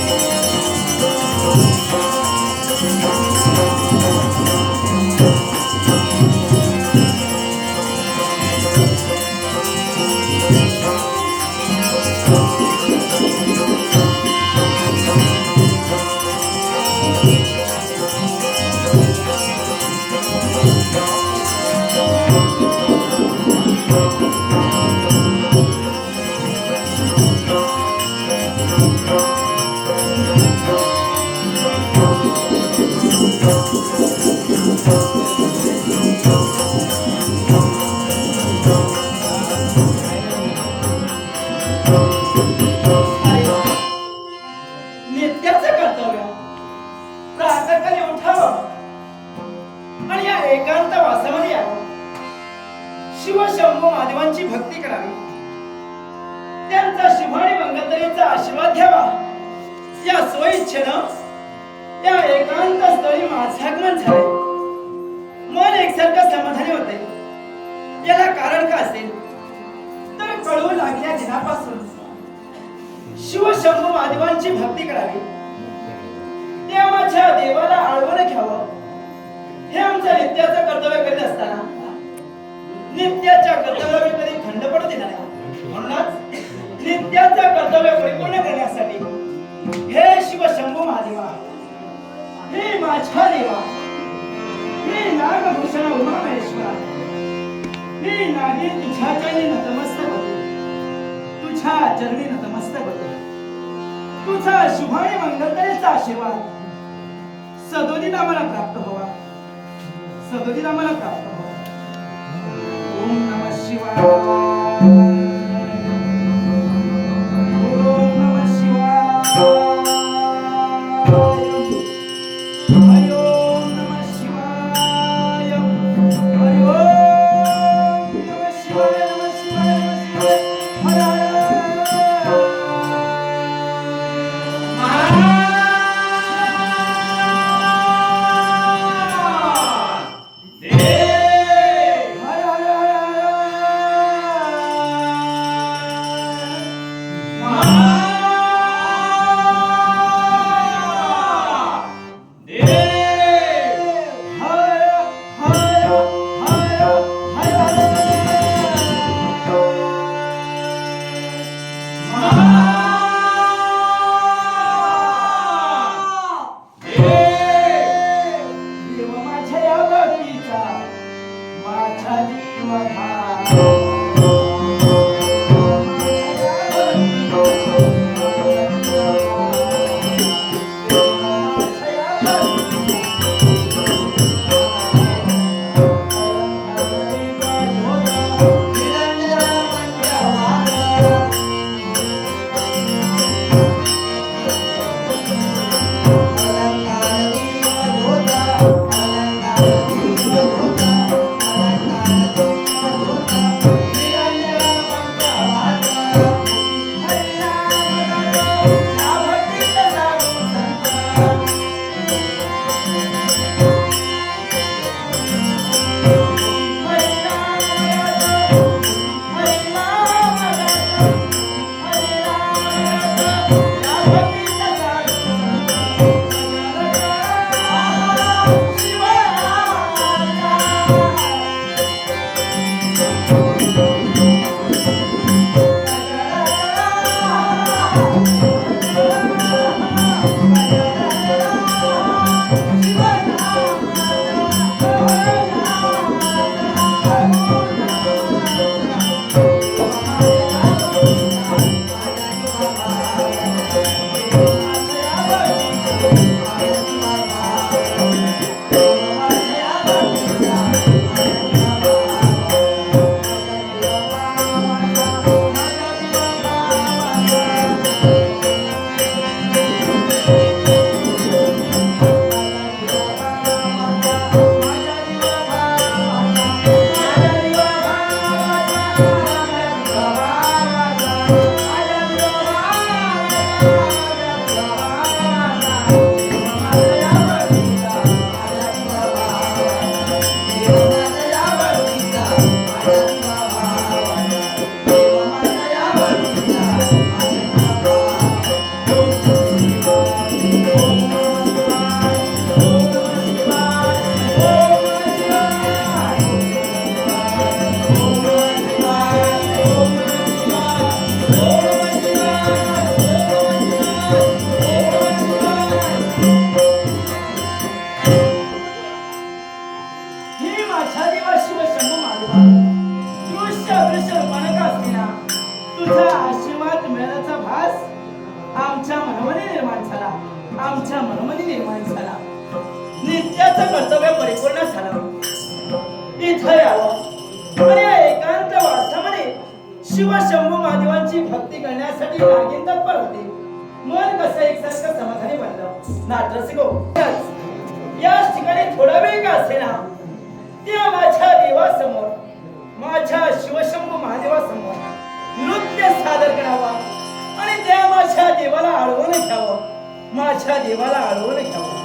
नित्याचं शिवशंभू महादेवांची भक्ती करावी. त्यांचा शुभ आणि मंगलदरीचा आशीर्वाद घ्यावा. या स्वइच्छेनं त्या एकांत स्थळी माझं आगमन झालंय. मन एकसारखं समाधानी होते याला कारण का असेल? तर कळू लागल्या दिनापासून शिवशंभू महादेवांची भक्ती करावी. त्या माझ्या देवाला आळवण घ्यावं. हे आमच्या नित्याचं कर्तव्य करीत असताना नित्याच्या कर्तव्याला कधी खंड पडू देणार नाही. म्हणूनच नित्याचं कर्तव्य परिपूर्ण करण्यासाठी हे शिवशंभू महादेवा हे माझ्या देवा हे नागभूषण उमामेश्वरा हे नागे तुझ्या चरणी नतमस्तक होते. तुझ्या चरणी नतमस्तक होते. तुझा शुभाने मंगलतेचा आशीर्वाद सदोदित आम्हाला प्राप्त व्हावा. सदोदित आम्हाला प्राप्त व्हावा. Namah Shivaya Amén. माझ्या शिव शंभू माधवा दृश्य दृश्य रूपानं असलेला तुझा आशीर्वाद मिळण्याचा भास आमच्या मनमने निर्माण झाला. आमच्या मनमने निर्माण झाला. नित्याचं कर्तव्य परिपूर्ण झालं. इथं यावं. या एकांत वासामध्ये शिव शंभू महादेवांची भक्ती करण्यासाठी लागीन तत्पर होते. मन कसं एकसारखं समाधानी बनलं? नाटरसिको देवासमोर माझ्या शिवशंभू महादेवासमोर नृत्य सादर करावा आणि त्या माझ्या देवाला अडवून घ्यावं माझ्या देवाला अडवून घ्यावं